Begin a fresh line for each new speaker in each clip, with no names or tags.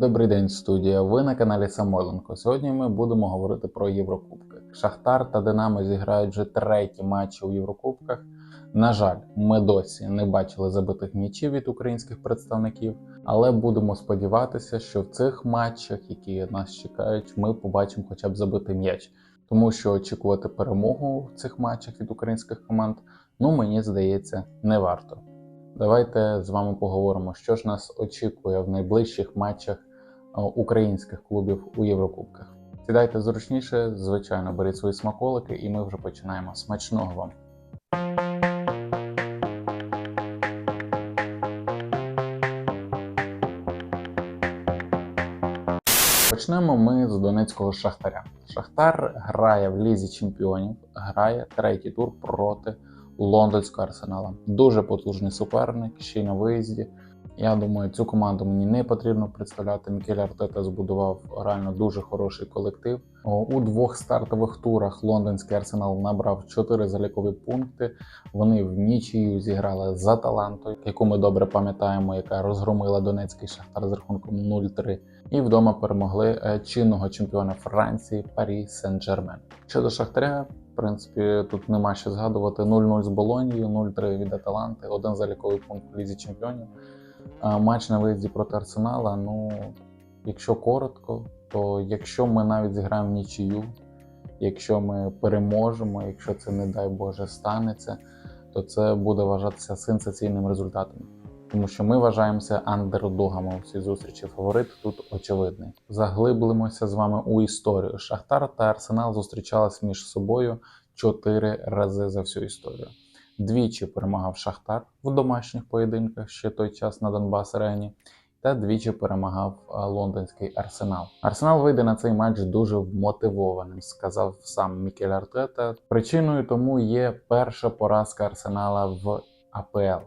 Добрий день, студія. Ви на каналі Самойленко. Сьогодні ми будемо говорити про Єврокубки. Шахтар та Динамо зіграють вже треті матчі у Єврокубках. На жаль, ми досі не бачили забитих м'ячів від українських представників, але будемо сподіватися, що в цих матчах, які нас чекають, ми побачимо хоча б забитий м'яч, тому що очікувати перемогу в цих матчах від українських команд, ну мені здається, не варто. Давайте з вами поговоримо, що ж нас очікує в найближчих матчах українських клубів у Єврокубках. Сідайте зручніше, звичайно, беріть свої смаколики, і ми вже починаємо. Смачного вам! Почнемо ми з Донецького Шахтаря. Шахтар грає в Лізі Чемпіонів, грає третій тур проти лондонського арсенала. Дуже потужний суперник, ще й на виїзді. Я думаю, цю команду мені не потрібно представляти. Мікель Артета збудував реально дуже хороший колектив. У двох стартових турах лондонський арсенал набрав 4 залікові пункти. Вони в нічию зіграли за талантою, яку ми добре пам'ятаємо, яка розгромила Донецький шахтар з рахунком 0-3. І вдома перемогли е, чинного чемпіона Франції Парі Сен-Джермен. Щодо Шахтаря, в принципі, тут нема що згадувати 0-0 з Болонією, 0-3 від Аталанти, один заліковий пункт в лізі чемпіонів. Матч на виїзді проти Арсенала. Ну, якщо коротко, то якщо ми навіть зіграємо нічию, якщо ми переможемо, якщо це, не дай Боже, станеться, то це буде вважатися сенсаційним результатом. Тому що ми вважаємося андердогами у цій зустрічі. Фаворит тут очевидний. Заглиблимося з вами у історію. Шахтар та Арсенал зустрічались між собою чотири рази за всю історію. Двічі перемагав Шахтар в домашніх поєдинках ще той час на Донбас Арені, та двічі перемагав лондонський Арсенал. Арсенал вийде на цей матч дуже вмотивованим, сказав сам Мікель Артета. Причиною тому є перша поразка Арсенала в АПЛ.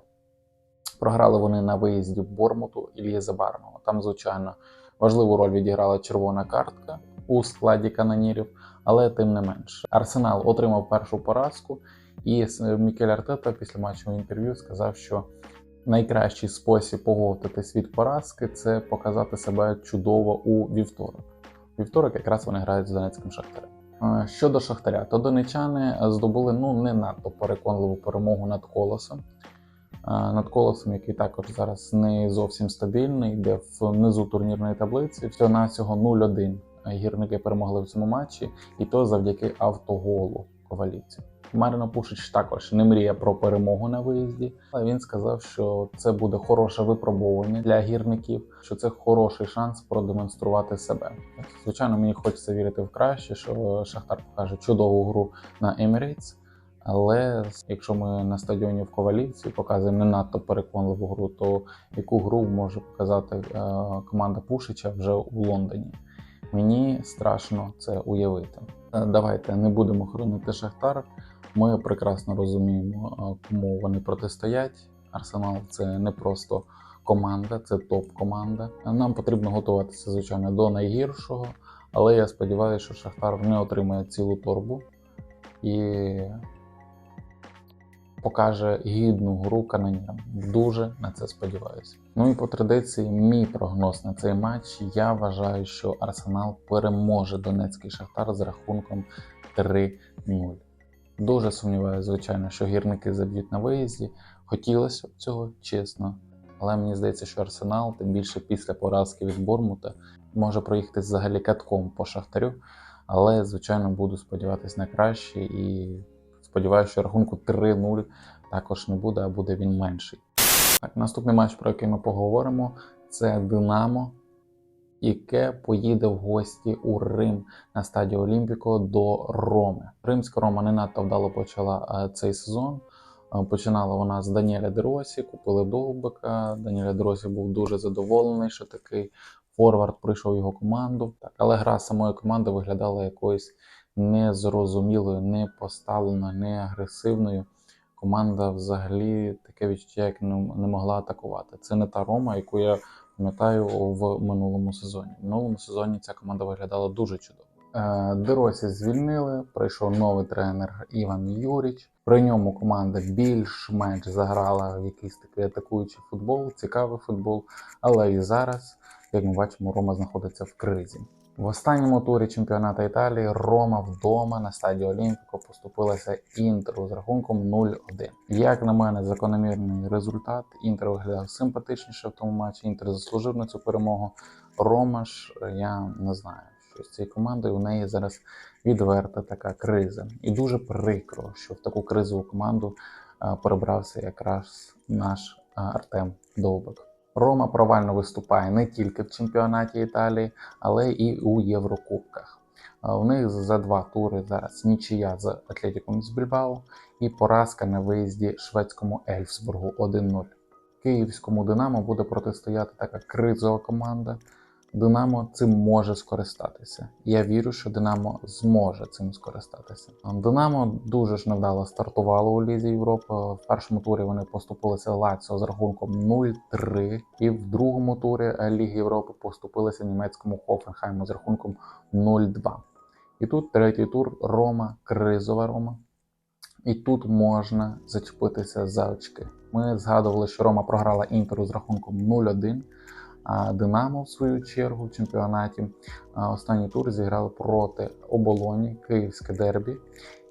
Програли вони на виїзді Бормуту Ілії Забарного. Там, звичайно, важливу роль відіграла червона картка у складі канонірів, але тим не менш. Арсенал отримав першу поразку, і Мікель Артета після матчового інтерв'ю сказав, що найкращий спосіб поговтатись від поразки це показати себе чудово у вівторок. Вівторок якраз вони грають з Донецьким Шахтарем. Е, Щодо Шахтаря, то донечани здобули ну не надто переконливу перемогу над колосом. Над колосом, який також зараз не зовсім стабільний, йде внизу турнірної таблиці. Всього навсього 0-1 гірники перемогли в цьому матчі, і то завдяки автоголу ковалівців. Маріно Пушич також не мріє про перемогу на виїзді, але він сказав, що це буде хороше випробовування для гірників, що це хороший шанс продемонструвати себе. Звичайно, мені хочеться вірити в краще, що Шахтар покаже чудову гру на Emirates, але якщо ми на стадіоні в Ковалівці показуємо не надто переконливу гру, то яку гру може показати е, команда Пушича вже у Лондоні? Мені страшно це уявити. Е, Давайте не будемо хоронити Шахтар. Ми прекрасно розуміємо, е, кому вони протистоять. Арсенал це не просто команда, це топ-команда. Нам потрібно готуватися, звичайно, до найгіршого, але я сподіваюся, що Шахтар не отримає цілу торбу і покаже гідну гру канонірам. Дуже на це сподіваюся. Ну і по традиції, мій прогноз на цей матч. Я вважаю, що Арсенал переможе Донецький Шахтар з рахунком 3-0. Дуже сумніваюся, звичайно, що гірники заб'ють на виїзді. Хотілося б цього, чесно. Але мені здається, що Арсенал, тим більше після поразки від Бормута, може проїхати взагалі катком по Шахтарю. Але, звичайно, буду сподіватися на краще і сподіваюся, що рахунку 3-0 також не буде, а буде він менший. Так, наступний матч, про який ми поговоримо, це Динамо, яке поїде в гості у Рим на стадію Олімпіко до Роми. Римська Рома не надто вдало почала е, цей сезон. Е, Починала вона з Даніеля Деросі, купили Довбика. Даніеля Деросі був дуже задоволений, що такий форвард прийшов в його команду. Так, але гра самої команди виглядала якоюсь незрозумілою, не поставленою, не агресивною. Команда взагалі таке відчуття, як не могла атакувати. Це не та Рома, яку я пам'ятаю в минулому сезоні. В минулому сезоні ця команда виглядала дуже чудово. Е, Деросі звільнили, прийшов новий тренер Іван Юріч. При ньому команда більш-менш заграла в якийсь такий атакуючий футбол, цікавий футбол. Але і зараз Як ми бачимо, Рома знаходиться в кризі. В останньому турі чемпіонату Італії Рома вдома на стадії Олімпіко поступилася Інтеру з рахунком 0-1. Як на мене, закономірний результат. Інтер виглядав симпатичніше в тому матчі. Інтер заслужив на цю перемогу. Рома ж я не знаю, що з цією командою у неї зараз відверта така криза. І дуже прикро, що в таку кризову команду е, перебрався якраз наш е, Артем Довбик. Рома провально виступає не тільки в чемпіонаті Італії, але і у Єврокубках. У них за два тури зараз нічия з Атлетіком з Більбао і поразка на виїзді шведському Ельфсбургу 1-0. Київському Динамо буде протистояти така кризова команда. Динамо цим може скористатися. Я вірю, що Динамо зможе цим скористатися. Динамо дуже ж невдало стартувало у Лізі Європи. В першому турі вони поступилися Лаціо з рахунком 0-3, і в другому турі Ліги Європи поступилися німецькому Хофенхайму з рахунком 0-2. І тут третій тур Рома, кризова Рома. І тут можна зачепитися за очки. Ми згадували, що Рома програла Інтеру з рахунком 0-1. Динамо, в свою чергу, в чемпіонаті останній тур зіграли проти оболоні, київське дербі,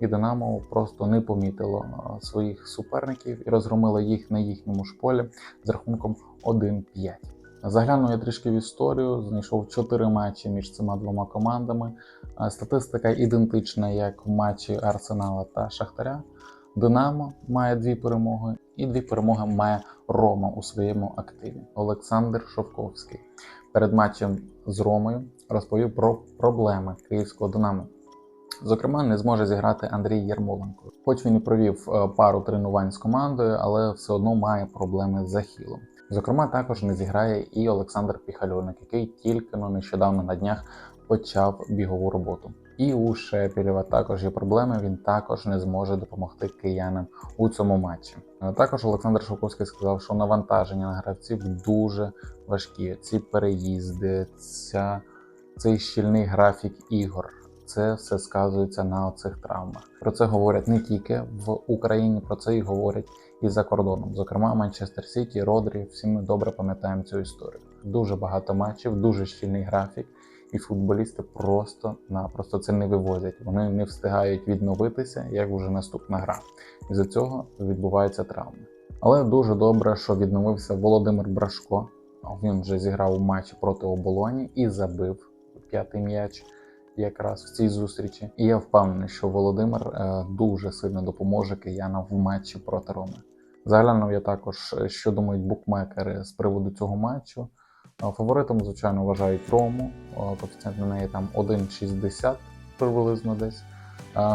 і Динамо просто не помітило своїх суперників і розгромило їх на їхньому ж полі з рахунком 1-5. Заглянув я трішки в історію, знайшов 4 матчі між цими двома командами. Статистика ідентична, як в матчі Арсенала та Шахтаря. Динамо має дві перемоги, і дві перемоги має Рома у своєму активі. Олександр Шовковський перед матчем з Ромою розповів про проблеми київського Динамо. Зокрема, не зможе зіграти Андрій Єрмоленко. Хоч він і провів е, пару тренувань з командою, але все одно має проблеми з ахілом. Зокрема, також не зіграє і Олександр Піхальоник, який тільки но нещодавно на днях почав бігову роботу. І у Шепілєва також є проблеми. Він також не зможе допомогти киянам у цьому матчі. Також Олександр Шовковський сказав, що навантаження на гравців дуже важкі. Ці переїзди, ця, цей щільний графік ігор. Це все сказується на оцих травмах. Про це говорять не тільки в Україні, про це і говорять і за кордоном. Зокрема, Манчестер Сіті, Родрі. Всі ми добре пам'ятаємо цю історію. Дуже багато матчів, дуже щільний графік і футболісти просто-напросто це не вивозять. Вони не встигають відновитися, як вже наступна гра. І за цього відбуваються травми. Але дуже добре, що відновився Володимир Брашко. Він вже зіграв матчі проти оболоні і забив п'ятий м'яч якраз в цій зустрічі. І я впевнений, що Володимир е, дуже сильно допоможе киянам в матчі проти Роми. Заглянув я також, е, що думають букмекери з приводу цього матчу. Фаворитом, звичайно, вважають Рому. Коефіцієнт на неї там 1,60 приблизно десь.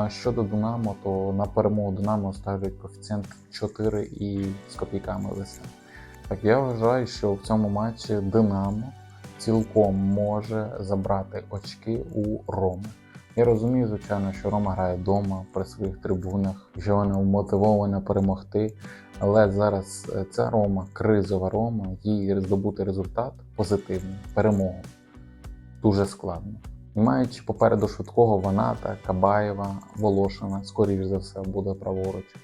Щодо Динамо, то на перемогу Динамо ставлять коефіцієнт 4 і з копійками лише. Так я вважаю, що в цьому матчі Динамо цілком може забрати очки у Роми. Я розумію, звичайно, що Рома грає вдома при своїх трибунах, що вона вмотивована перемогти. Але зараз е, ця Рома, кризова Рома, їй здобути результат позитивний, перемогу дуже складно. І маючи попереду швидкого Ваната, Кабаєва, Волошина, скоріш за все, буде праворуч е,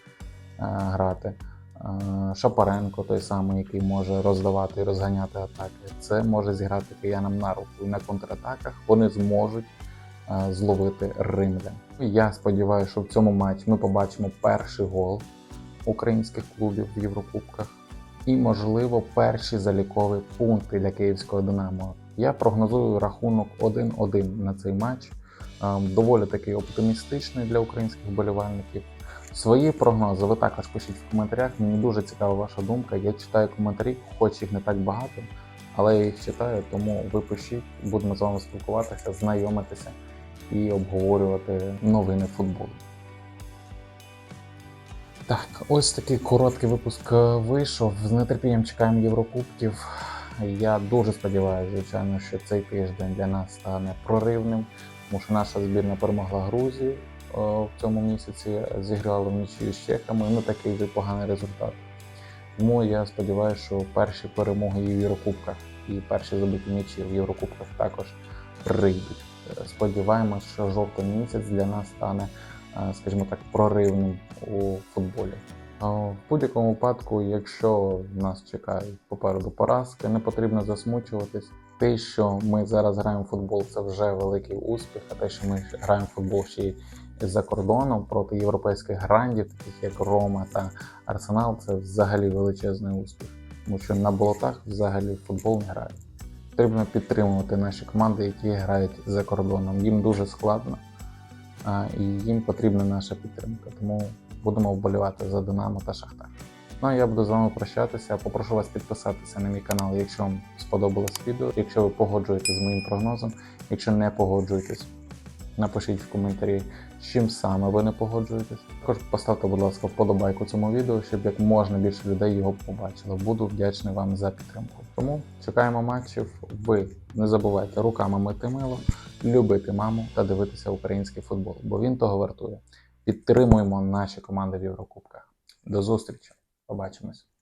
грати. Е, Шапаренко, той самий, який може роздавати і розганяти атаки. Це може зіграти киянам на руку. І на контратаках вони зможуть зловити римлян. Я сподіваюся, що в цьому матчі ми побачимо перший гол українських клубів в Єврокубках і, можливо, перші залікові пункти для київського Динамо. Я прогнозую рахунок 1-1 на цей матч. Ем, Доволі такий оптимістичний для українських болівальників. Свої прогнози ви також пишіть в коментарях. Мені дуже цікава ваша думка. Я читаю коментарі, хоч їх не так багато, але я їх читаю, тому ви пишіть, будемо з вами спілкуватися, знайомитися і обговорювати новини футболу. Так, ось такий короткий випуск вийшов. З нетерпінням чекаємо Єврокубків. Я дуже сподіваюся, звичайно, що цей тиждень для нас стане проривним, тому що наша збірна перемогла Грузію е, в цьому місяці, зіграла в нічию з чехами. Ну такий вже поганий результат. Тому я сподіваюся, що перші перемоги в Єврокубках і перші забиті м'ячі в Єврокубках також прийдуть. Сподіваємось, що жовтий місяць для нас стане, е, скажімо так, проривним у футболі. В будь-якому випадку, якщо нас чекають попереду поразки, не потрібно засмучуватись. те, що ми зараз граємо в футбол, це вже великий успіх. А те, що ми граємо в футбол ще й за кордоном проти європейських грандів, таких як Рома та Арсенал, це взагалі величезний успіх. Тому що на болотах взагалі футбол не грають. Потрібно підтримувати наші команди, які грають за кордоном. Їм дуже складно, і їм потрібна наша підтримка. Тому будемо вболівати за Динамо та Шахтар. Ну а я буду з вами прощатися. Попрошу вас підписатися на мій канал, якщо вам сподобалось відео. Якщо ви погоджуєтесь з моїм прогнозом, якщо не погоджуєтесь, напишіть в коментарі, з чим саме ви не погоджуєтесь. Також поставте, будь ласка, вподобайку цьому відео, щоб як можна більше людей його побачило. Буду вдячний вам за підтримку. Тому чекаємо матчів. Ви не забувайте руками мити мило, любити маму та дивитися український футбол, бо він того вартує. Підтримуємо наші команди в Єврокубках. До зустрічі! Побачимось!